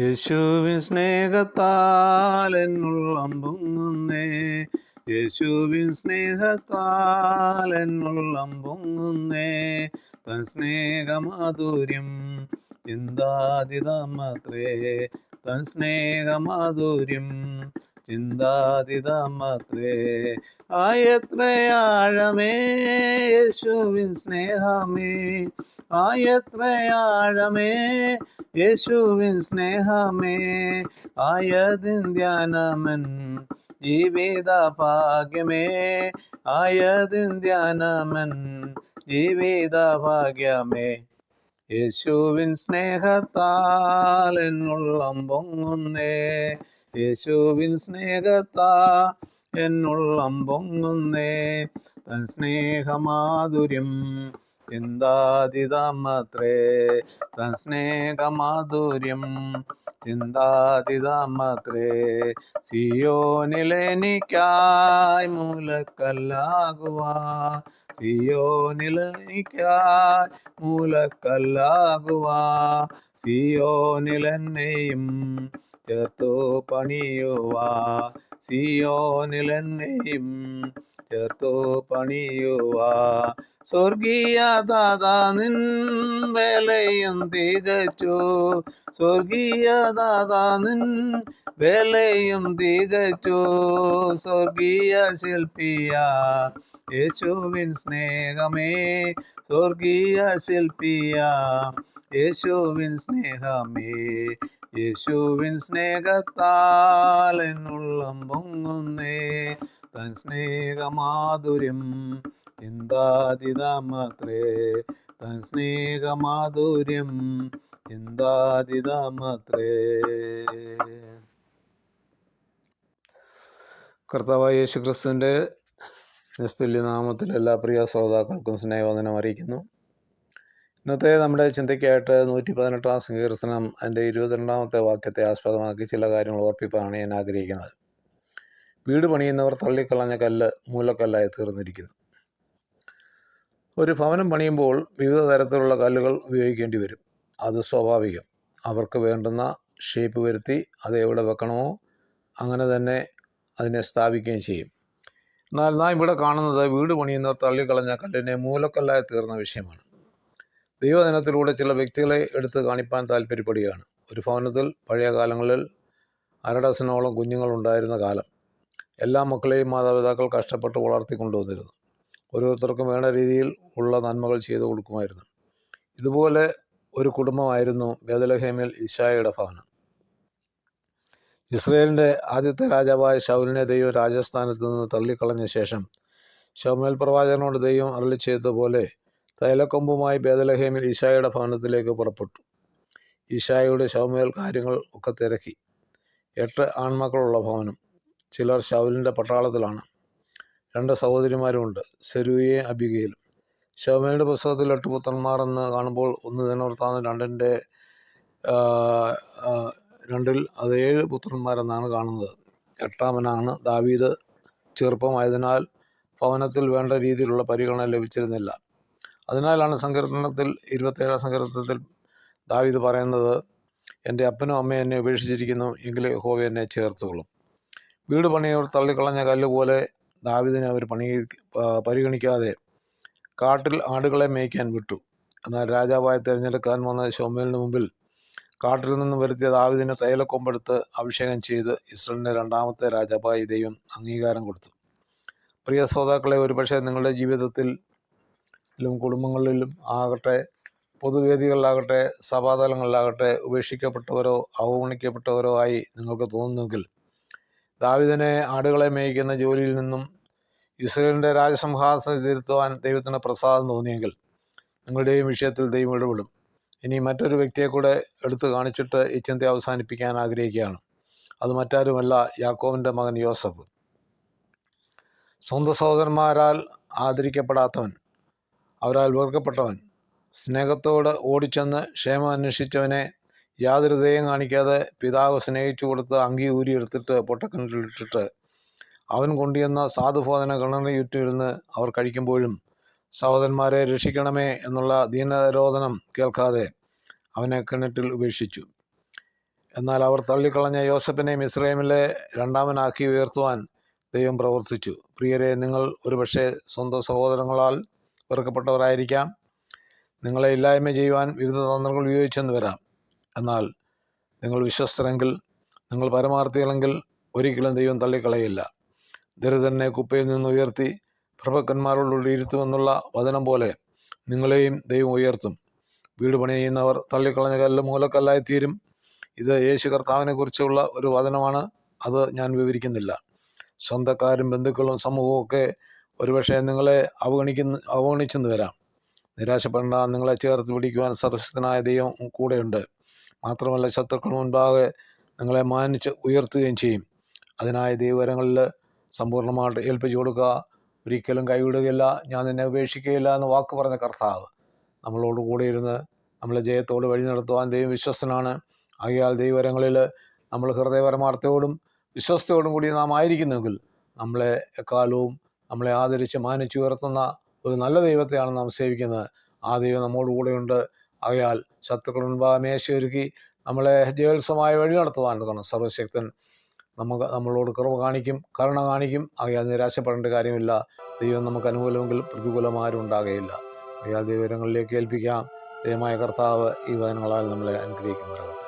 യേശുവിൻ സ്നേഹത്താൽ എന്നുള്ളം പൊങ്ങുന്നേ യേശുവിൻ സ്നേഹത്താൽ എന്നുള്ളം പൊങ്ങുന്നേ തൻ സ്നേഹമാധുര്യം ചിന്താതിതമത്രേ. തൻ സ്നേഹമാധുര്യം ചിന്താതിതമത്രേ. ആയത്രയാഴമേ യേശുവിൻ സ്നേഹമേ. ആയത്രയാഴമേ യേശുവിൻ സ്നേഹമേ ആയതിൻ ധ്യാനമൻ ജീവിത ഭാഗ്യമേ ആയതിൻ ധ്യാനമൻ ജീവിത ഭാഗ്യമേ യേശുവിൻ സ്നേഹത്താൽ എന്നുള്ളം പൊങ്ങുന്നേ യേശുവിൻ സ്നേഹത്താ എന്നുള്ളം പൊങ്ങുന്നേ തൻ സ്നേഹമാധുര്യം ചിന്താതിതമത്രേ തൻ സ്നേഹമാധുര്യം ചിന്താതിതമത്രേ സിയോനിലെനിക്കായി മൂലക്കല്ലാകുവാ സിയോനിലെനിക്കായി മൂലക്കല്ലാകുവാ സിയോനിലെന്നെയും ചേർത്തു പണിയുവാ സിയോനിലെന്നെയും ചേർത്തു പണിയുവാ സ്വർഗീയ ദാദാ നിൻ വേലയും തികച്ചു. സ്വർഗീയ ദാദാ നിൻ വേലയും തികച്ചു. സ്വർഗീയ ശില്പിയ യേശുവിൻ സ്നേഹമേ. സ്വർഗീയ ശില്പിയ യേശുവിൻ സ്നേഹമേ. യേശുവിൻ സ്നേഹത്താൽ എന്നുള്ളം പൊങ്ങുന്നേ. തൻ സ്നേഹമാധുര്യം ചിന്താതിതമത്രേ തൻ സ്നേഹമാധുര്യം ചിന്താതിതമത്രേ കർത്താവായ യേശു ക്രിസ്തുവിന്റെ നിസ്തുല്യ എല്ലാ പ്രിയ ശ്രോതാക്കൾക്കും സ്നേഹവന്ദനം അറിയിക്കുന്നു. ഇന്നത്തെ നമ്മുടെ ചിന്തയ്ക്കായിട്ട് നൂറ്റി പതിനെട്ടാം സങ്കീർത്തനം അതിന്റെ ഇരുപത്തിരണ്ടാമത്തെ വാക്യത്തെ ആസ്പദമാക്കി ചില കാര്യങ്ങൾ ഓർപ്പിപ്പാണ് ഞാൻ ആഗ്രഹിക്കുന്നത്. വീട് പണിയുന്നവർ തള്ളിക്കളഞ്ഞ കല്ല് മൂലക്കല്ലായി തീർന്നിരിക്കുന്നു. ഒരു ഭവനം പണിയുമ്പോൾ വിവിധ തരത്തിലുള്ള കല്ലുകൾ ഉപയോഗിക്കേണ്ടി വരും. അത് സ്വാഭാവികം. അവർക്ക് വേണ്ടുന്ന ഷേപ്പ് വരുത്തി അത് എവിടെ വെക്കണമോ അങ്ങനെ തന്നെ അതിനെ സ്ഥാപിക്കുകയും ചെയ്യും. എന്നാൽ നാം ഇവിടെ കാണുന്നത് വീട് പണിയുന്നവർ തള്ളിക്കളഞ്ഞ കല്ലിനെ മൂലക്കല്ലായി തീർന്ന വിഷയമാണ്. ദൈവദിനത്തിലൂടെ ചില വ്യക്തികളെ എടുത്ത് കാണിപ്പാൻ താല്പര്യപ്പെടുകയാണ് ഒരു ഭവനത്തിൽ പഴയ കാലങ്ങളിൽ അരഡസനോളം കുഞ്ഞുങ്ങളുണ്ടായിരുന്ന കാലം. എല്ലാ മക്കളെയും മാതാപിതാക്കൾ കഷ്ടപ്പെട്ട് വളർത്തിക്കൊണ്ടുവന്നിരുന്നു. ഓരോരുത്തർക്കും വേണ്ട രീതിയിൽ ഉള്ള നന്മകൾ ചെയ്തു കൊടുക്കുമായിരുന്നു. ഇതുപോലെ ഒരു കുടുംബമായിരുന്നു ബേദലഹേമിൽ ഇഷായയുടെ ഭവനം ഇസ്രയേലിന്റെ ആദ്യത്തെ രാജാവായ ശൗലിനെ ദൈവം രാജസ്ഥാനത്ത് നിന്ന് തള്ളിക്കളഞ്ഞ ശേഷം ശൗമേൽ പ്രവാചകനോട് ദൈവം അരളി ചെയ്തതുപോലെ തൈലക്കൊമ്പുമായി ബേദലഹേമിൽ ഈശായുടെ ഭവനത്തിലേക്ക് പുറപ്പെട്ടു. ഈശായുടെ ശൗമേൽ കാര്യങ്ങൾ ഒക്കെ തിരക്കി. എട്ട് ആൺമക്കളുള്ള ഭവനം. ചിലർ ശൗലിന്റെ പട്ടാളത്തിലാണ്. രണ്ട് സഹോദരിമാരുമുണ്ട്. സെരൂയെ അബികയിലും ശോമയുടെ പുസ്തകത്തിൽ എട്ട് പുത്രന്മാർ എന്ന് കാണുമ്പോൾ ഒന്ന് ദിനവൃത്താന്തം രണ്ടിന്റെ രണ്ടിൽ അത് ഏഴ് പുത്രന്മാരെന്നാണ് കാണുന്നത്. എട്ടാമനാണ് ദാവീദ്. ചെറുപ്പമായതിനാൽ ഭവനത്തിൽ വേണ്ട രീതിയിലുള്ള പരിഗണന ലഭിച്ചിരുന്നില്ല. അതിനാലാണ് സങ്കീർത്തനത്തിൽ ഇരുപത്തേഴാം സങ്കീർത്തനത്തിൽ ദാവീദ് പറയുന്നത് എന്റെ അപ്പനും അമ്മയും എന്നെ ഉപേക്ഷിച്ചിരിക്കുന്നു എങ്കിലേ ഹോവ എന്നെ ചേർത്തുകൊള്ളും. വീട് പണിയവർ തള്ളിക്കളഞ്ഞ കല്ല് പോലെ ദാവീദിനെ അവർ പണി പരിഗണിക്കാതെ കാട്ടിൽ ആടുകളെ മേയ്ക്കാൻ വിട്ടു. എന്നാൽ രാജാവായി തിരഞ്ഞെടുക്കാൻ വന്ന ഷോമേലിന് മുമ്പിൽ കാട്ടിൽ നിന്ന് വരുത്തിയ ദാവിദിനെ തൈലക്കൊമ്പെടുത്ത് അഭിഷേകം ചെയ്ത് ഇസ്രയേലിന്റെ രണ്ടാമത്തെ രാജാവായി ദൈവം അംഗീകാരം കൊടുത്തു. പ്രിയ ശ്രോതാക്കളെ ഒരുപക്ഷെ നിങ്ങളുടെ ജീവിതത്തിലും കുടുംബങ്ങളിലും ആകട്ടെ പൊതുവേദികളിലാകട്ടെ സഭാതലങ്ങളിലാകട്ടെ ഉപേക്ഷിക്കപ്പെട്ടവരോ അവഗണിക്കപ്പെട്ടവരോ ആയി നിങ്ങൾക്ക് തോന്നുന്നെങ്കിൽ ദാവിദിനെ ആടുകളെ മേയിക്കുന്ന ജോലിയിൽ നിന്നും ഇസ്രയേലിന്റെ രാജസംഹാസനം തിരുത്തുവാൻ ദൈവത്തിന് പ്രസാദം തോന്നിയെങ്കിൽ നിങ്ങളുടെയും വിഷയത്തിൽ ദൈവം ഇടപെടും. ഇനി മറ്റൊരു വ്യക്തിയെ കൂടെ എടുത്തു കാണിച്ചിട്ട് ഈ ചിന്ത അവസാനിപ്പിക്കാൻ ആഗ്രഹിക്കുകയാണ്. അത് മറ്റാരുമല്ല യാക്കോവിന്റെ മകൻ യോസഫ്. സ്വന്തം സഹോദരന്മാരാൽ ആദരിക്കപ്പെടാത്തവൻ അവരാൽ വെറുക്കപ്പെട്ടവൻ സ്നേഹത്തോട് ഓടിച്ചെന്ന് ക്ഷേമം അന്വേഷിച്ചവനെ യാതൊരു ദയം കാണിക്കാതെ പിതാവ് സ്നേഹിച്ചു കൊടുത്ത് അങ്കി ഊരിയെടുത്തിട്ട് പൊട്ടക്കിണറ്റിലിട്ടിട്ട് അവൻ കൊണ്ടുവന്ന സാധുബോധന കിണറിയുറ്റിരുന്ന് അവർ കഴിക്കുമ്പോഴും സഹോദരന്മാരെ രക്ഷിക്കണമേ എന്നുള്ള ദീനരോധനം കേൾക്കാതെ അവനെ കിണറ്റിൽ ഉപേക്ഷിച്ചു. എന്നാൽ അവർ തള്ളിക്കളഞ്ഞ യോസഫിനെ മിസ്രൈമിലെ രണ്ടാമനാക്കി ഉയർത്തുവാൻ ദൈവം പ്രവർത്തിച്ചു. പ്രിയരെ നിങ്ങൾ ഒരുപക്ഷെ സ്വന്തം സഹോദരങ്ങളാൽ വെറുക്കപ്പെട്ടവരായിരിക്കാം. നിങ്ങളെ ഇല്ലായ്മ ചെയ്യുവാൻ വിവിധ തന്ത്രങ്ങൾ ഉപയോഗിച്ചെന്ന് വരാം. എന്നാൽ നിങ്ങൾ വിശ്വസ്തരെങ്കിൽ നിങ്ങൾ പരമാർത്ഥികളെങ്കിൽ ഒരിക്കലും ദൈവം തള്ളിക്കളയില്ല ദരിദ്രനെ കുപ്പയിൽ നിന്ന് ഉയർത്തി പ്രഭക്കന്മാരോടുകൂടി ഇരുത്തുമെന്നുള്ള വചനം പോലെ നിങ്ങളെയും ദൈവം ഉയർത്തും. വീട് പണിയുന്നവർ തള്ളിക്കളഞ്ഞ കല്ല് മൂലക്കല്ലായി തീരും ഇത് യേശു കർത്താവിനെ കുറിച്ചുള്ള ഒരു വചനമാണ്. അത് ഞാൻ വിവരിക്കുന്നില്ല. സ്വന്തക്കാരും ബന്ധുക്കളും സമൂഹവും ഒക്കെ ഒരുപക്ഷെ നിങ്ങളെ അവഗണിക്കുന്ന അവഗണിച്ചെന്ന് വരാം. നിരാശപ്പെടേണ്ട നിങ്ങളെ ചേർത്ത് പിടിക്കുവാൻ സർവശക്തനായ ദൈവം കൂടെയുണ്ട്. മാത്രമല്ല ശത്രുക്കൾ മുൻപാകെ നിങ്ങളെ മാനിച്ച് ഉയർത്തുകയും ചെയ്യും. അതിനായി ദൈവകരങ്ങളിൽ സമ്പൂർണമായിട്ട് ഏൽപ്പിച്ചു കൊടുക്കുക. ഒരിക്കലും കൈവിടുകയില്ല. ഞാൻ നിന്നെ ഉപേക്ഷിക്കുകയില്ല എന്ന് വാക്ക് പറഞ്ഞ കർത്താവ് നമ്മളോട് കൂടെ ഇരുന്ന് നമ്മളെ ജയത്തോട് വഴി നടത്തുവാൻ ദൈവം വിശ്വസ്തനാണ്. ആകയാൽ ദൈവകരങ്ങളിൽ നമ്മൾ ഹൃദയപരമാർത്ഥയോടും വിശ്വസ്തയോടും കൂടി നാം ആയിരിക്കുന്നെങ്കിൽ നമ്മളെ എക്കാലവും നമ്മളെ ആദരിച്ച് മാനിച്ചുയർത്തുന്ന ഒരു നല്ല ദൈവത്തെയാണ് നാം സേവിക്കുന്നത്. ആ ദൈവം നമ്മോട് കൂടെയുണ്ട്. ആകയാൽ ശത്രുക്കൾ മുൻപാകെ മേശയൊരുക്കി നമ്മളെ ജയോത്സവമായ വഴി നടത്തുവാൻ കാരണം സർവശക്തൻ നമുക്ക് നമ്മളോട് കുറവ് കാണിക്കും കരുണ കാണിക്കും. ആകയാൽ നിരാശപ്പെടേണ്ട കാര്യമില്ല. ദൈവം നമുക്ക് അനുകൂലമെങ്കിൽ പ്രതികൂലമാരും ഉണ്ടാകുകയില്ല. ആകയാൽ ദൈവങ്ങളിലേക്ക് ഏൽപ്പിക്കാം. ദൈവമായ കർത്താവ് ഈ വചനങ്ങളാൽ നമ്മളെ അനുഗ്രഹിക്കുമാറാകട്ടെ.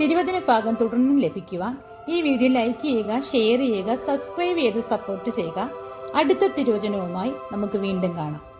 തിരുവചന ഭാഗം തുടർന്നും ലഭിക്കുവാൻ ഈ വീഡിയോ ലൈക്ക് ചെയ്യുക ഷെയർ ചെയ്യുക സബ്സ്ക്രൈബ് ചെയ്ത് സപ്പോർട്ട് ചെയ്യുക. അടുത്ത തിരുവചനവുമായി നമുക്ക് വീണ്ടും കാണാം.